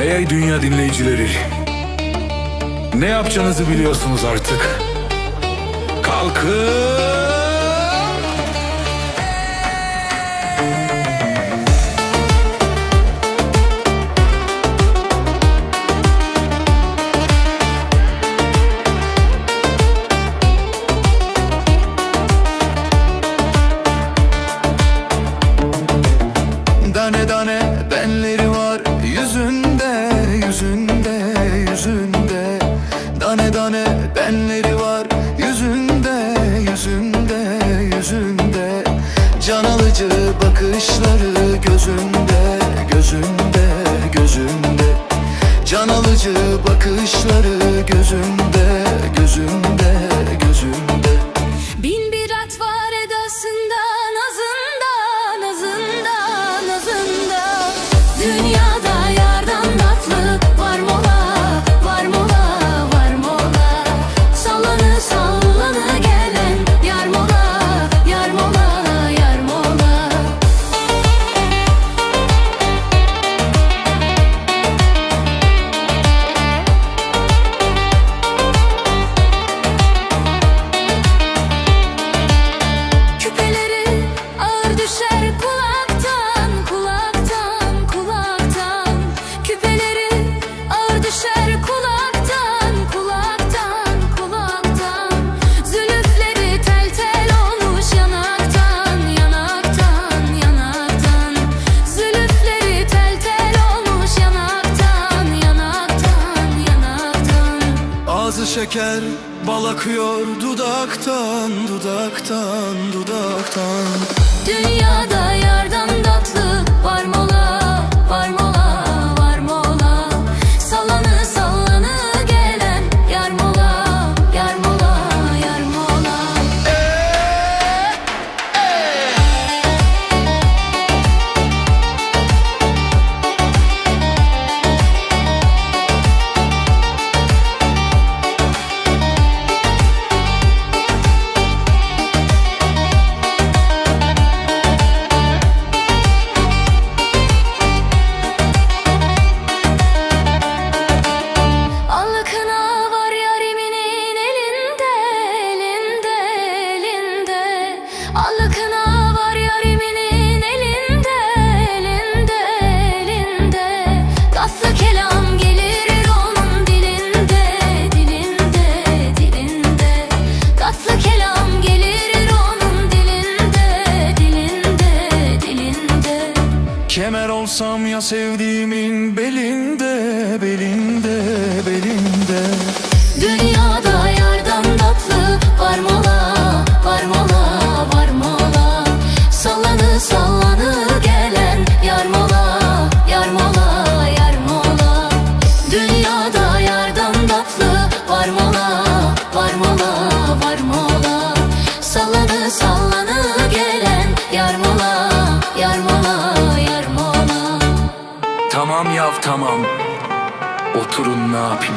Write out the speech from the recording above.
Ey dünya dinleyicileri. Ne yapacağınızı biliyorsunuz artık. Kalkın. Can alıcı bakışları gözünde Gözünde, gözünde. Can alıcı bakışları gözünde Gözünde, gözünde. Bin bir Nazlı şeker bal akıyor dudaktan, dudaktan, dudaktan. Dünya Allı var yariminin elinde Elinde, elinde. Tatlı kelam gelir onun dilinde Dilinde, dilinde. Tatlı kelam gelir onun dilinde Dilinde, dilinde. Kemer olsam ya sevdiğimin Tamam yav tamam. Oturun ne yapayım?